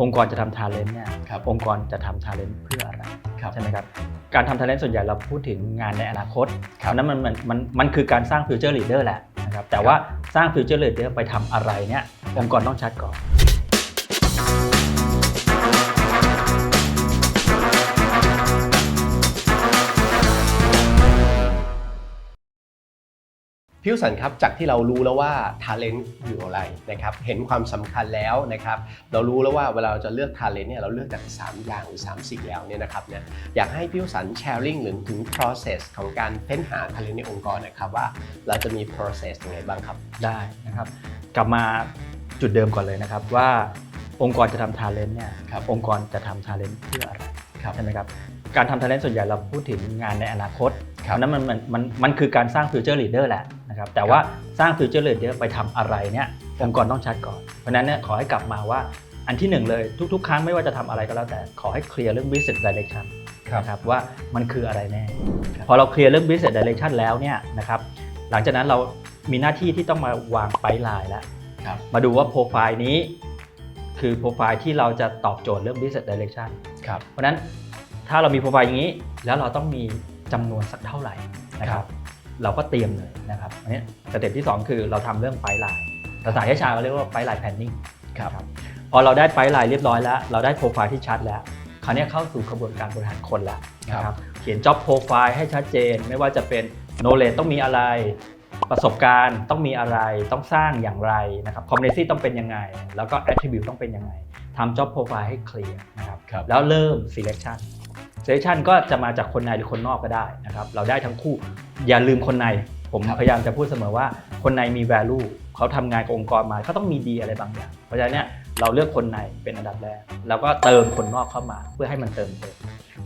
องค์กรจะทำทาเลนต์เนี่ยครับองค์กรจะทำทาเลนต์เพื่ออะไรครับใช่ไหมครับการทำทาเลนต์ส่วนใหญ่เราพูดถึงงานในอนาคตครับเพราะฉะนั้นมันมันมันมันคือการสร้างฟิวเจอร์ลีดเดอร์แหละนะครับแต่ว่าสร้างฟิวเจอร์ลีดเดอร์ไปทำอะไรเนี่ยองค์กรต้องชัดก่อน พิวสันครับจากที่เรารู้แล้วว่า Talent อยู่อะไรนะครับเห็นความสำคัญแล้วนะครับเรารู้แล้วว่าเวลาเราจะเลือก Talent เนี่ยเราเลือกจาก 3 อย่างหรือ3สิ่งแล้วเนี่ยนะครับเนี่ยอยากให้พิวสันแชร์ลิงหรือถึง process ของการเฟ้นหา Talent ในองค์กรนะครับว่าเราจะมี process ยังไงบ้างครับได้นะครับ กลับมาจุดเดิมก่อนเลยนะครับว่าองค์กรจะทำทาเลนต์เนี่ยครับองค์กรจะทำทาเลนต์เพื่ออะไรครับใช่ไหมครับการทำทาเลนต์ส่วนใหญ่เราพูดถึงงานในอนาคตครับเพราะฉะนั้นมันมันมันมันคือการสร้างฟิวเจอร์ลีดเดอร์แหละ นะครับแต่ว่าสร้างฟิวเจอร์ลีดเดอร์ไปทำอะไรเนี่ยองค์กรต้องชัดก่อน เพราะฉะนั้นเนี่ยขอให้กลับมาว่าอันที่หนึ่งเลยทุก ๆ ครั้งไม่ว่าจะทำอะไรก็แล้วแต่ขอให้เคลียร์เรื่อง business direction นะครับว่ามันคืออะไรแน่ครับพอเราเคลียร์เรื่อง business direction แล้วเนี่ยนะครับหลังจากนั้นเรามีหน้าที่ที่ต้องมาวางไปไลน์แล้วครับมาดูว่าโปรไฟล์นี้คือโปรไฟล์ที่เราจะตอบโจทย์เรื่อง business direction ครับเพราะฉะนั้นถ้าเรามีโปรไฟล์อย่างนี้ แล้วเราต้องมีจำนวนสักเท่าไหร่นะคครัรับบ เราก็เตรียมเลยนะครับอันนี้สเต็ปที่ 2 คือเราทำเรื่องไฟล์ไลน์ภาษาให้ชาเขาเรียกว่าไฟล์ไลน์แพนนิ่งครับพอเราได้ไฟล์ไลน์เรียบร้อยแล้ว เราได้โปรไฟล์ที่ชัดแล้วคราวนี้เข้าสู่กระบวนการบริหารคนแล้วนะครับเขียน job profile ให้ชัดเจน ไม่ว่าจะเป็น knowledge ต้องมีอะไร ประสบการณ์ต้องมีอะไรต้องสร้างอย่างไรนะครับ competency ต้องเป็นยังไง แล้วก็ attribute ต้องเป็นยังไงทำ job profile ให้เคลียร์นะครับครับแล้วเริ่ม selection เซสชันก็จะมาจากคนในหรือคนนอกก็ได้นะครับ เราได้ทั้งคู่อย่าลืมคนใน ผมพยายามจะพูดเสมอว่าคนในมี value เขาทำงานกับองค์กรมาเขาต้องมีดีอะไรบางอย่าง เพราะฉะนั้นเนี่ยเราเลือกคนในเป็นอันดับแรก แล้วก็เติมคนนอกเข้ามาเพื่อให้มันเติมเต็ม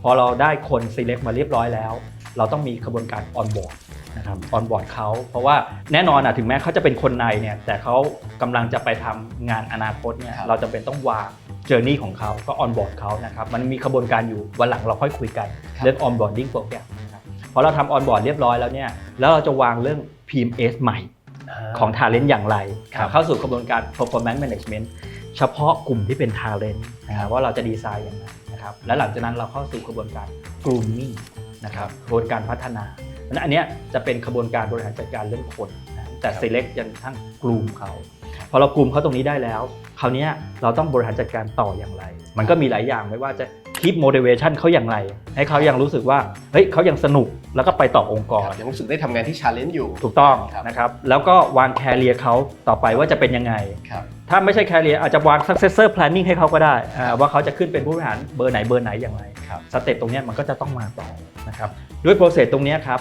พอเราได้คน select มาเรียบร้อยแล้ว เราต้องมีกระบวนการ onboard นะครับ onboard เขาเพราะว่าแน่นอนอะถึงแม้เขาจะเป็นคนในเนี่ยแต่เขากำลังจะไปทำงานอนาคตเนี่ยครับเราจะเป็นต้องวาง journey ของเขาก็ onboard เขานะครับมันมีกระบวนการอยู่วันหลังเราค่อยคุยกันเรื่อง onboarding program นะครับพอเราทำ onboard เรียบร้อยแล้วเนี่ยแล้วเราจะวางเรื่อง PMS ใหม่ของ talent อย่างไรครับเข้าสู่กระบวนการ performance management เฉพาะกลุ่มที่เป็น talent นะครับว่าเราจะดีไซน์อย่างไรนะครับและหลังจากนั้นเราเข้าสู่กระบวนการ grooming นะครับกระบวนการพัฒนาเพราะฉะ นั้นอันเนี้ยจะเป็นกระบวนการบริหารจัดการเรื่องคนนะแต่ครับ select ยันทั้ง groom เขาครับพอเรา groom เขาตรงนี้ได้แล้วคราวเนี้ยเราต้องบริหารจัดการต่ออย่างไร มันก็มีหลายอย่างไม่ว่าจะ keep motivation เขาอย่างไร ให้เขายังรู้สึกว่าเฮ้ยเขายังสนุกแล้วก็ไปต่อองค์กรยังรู้สึกได้ทำงานที่ challenge อยู่ถูกต้องครับนะครับแล้วก็วางแคเรียเขาต่อไปว่าจะเป็นยังไงครับถ้าไม่ใช่แคเรียอาจจะวาง successor planning ให้เขาก็ได้อ่าว่าเขาจะขึ้นเป็นผู้บริหารเบอร์ไหนเบอร์ไหนอย่างไรครับสเต็ปตรงเนี้ยมันก็จะต้องมาต่อ นะครับด้วยโปรเซสตรงเนี้ยครับ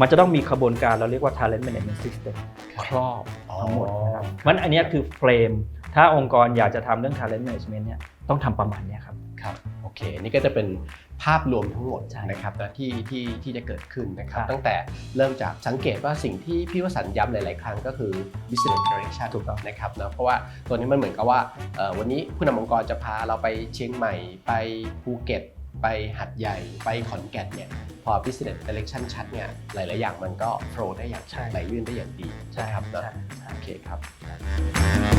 มันจะต้องมีขบวนการเราเรียกว่า talent management system ครอบทั้งหมดนะครับมันอันเนี้ยคือเฟรมถ้าองค์กรอยากจะทำเรื่อง talent management เนี่ยต้องทำประมาณเนี้ยครับครับโอเค นี่ก็จะเป็นภาพรวมทั้งหมดใช่นะครับนะที่ที่ที่จะเกิดขึ้นนะครับครับ ตั้งแต่เริ่มจากสังเกตว่าสิ่งที่พี่วสันต์ย้ำหลาย ๆ ครั้งก็คือ business direction ถูกต้องนะครับนะเพราะว่าตัวนี้มันเหมือนกับว่าเอ่อวันนี้ผู้นำองค์กรจะพาเราไปเชียงใหม่ไปภูเก็ต ไปหัดใหญ่ไปขอนแก่นเนี่ยพอ business direction ชัดเนี่ยหลาย ๆ อย่างมันก็ flow ได้อย่างใช่ไหลลื่นได้อย่างดีใช่นะครับนะใช่ใช่โอเคครับ